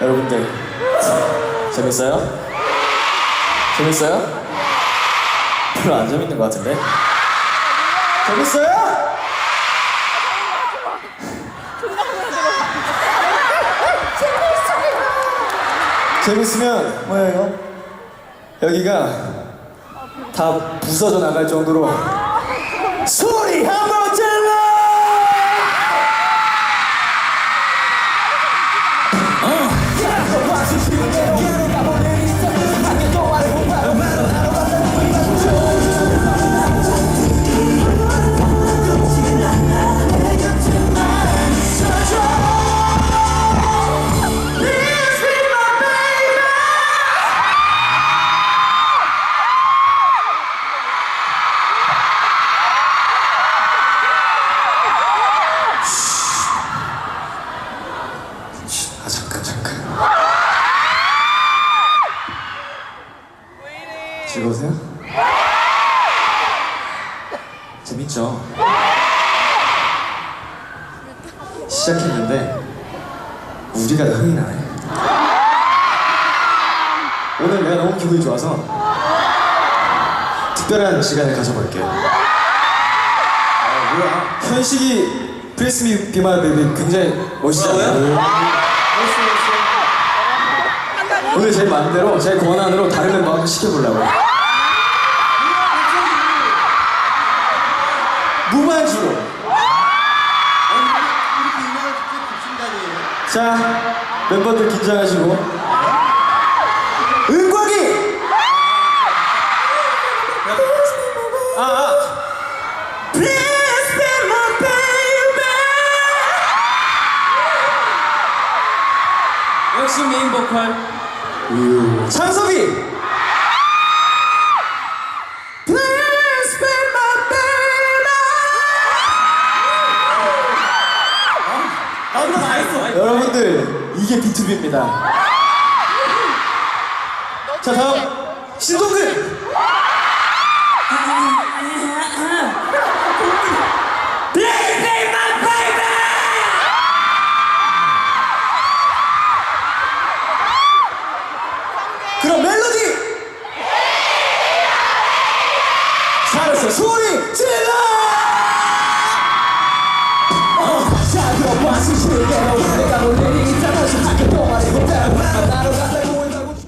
여러분들 재밌어요? 재밌어요? 별로 안 재밌는 것 같은데? 재밌어요? 재밌으면 뭐야 이거? 여기가 다 부서져 나갈 정도로 소리 한번 질러! 즐거우세요? 재밌죠? 시작했는데 우리가 더 흥이 나네. 오늘 내가 너무 기분이 좋아서 특별한 시간을 가져볼게요. 아 뭐야? 현식이 프레스미 비말 베이비 굉장히 멋있잖아요 오늘 제 마음대로 제 권한으로 다른 멤버 한번 시켜보려고 무반주로. 자 멤버들 긴장하시고. 은광이! 아, 아. 역시 메인 보컬 창섭이! Please be my baby 나도 다 했어 여러분들 이게 B2B입니다. 자 다음. 신동근 그 멜로디. 잘했어. 소리 질러! 자 그럼 박수 치게.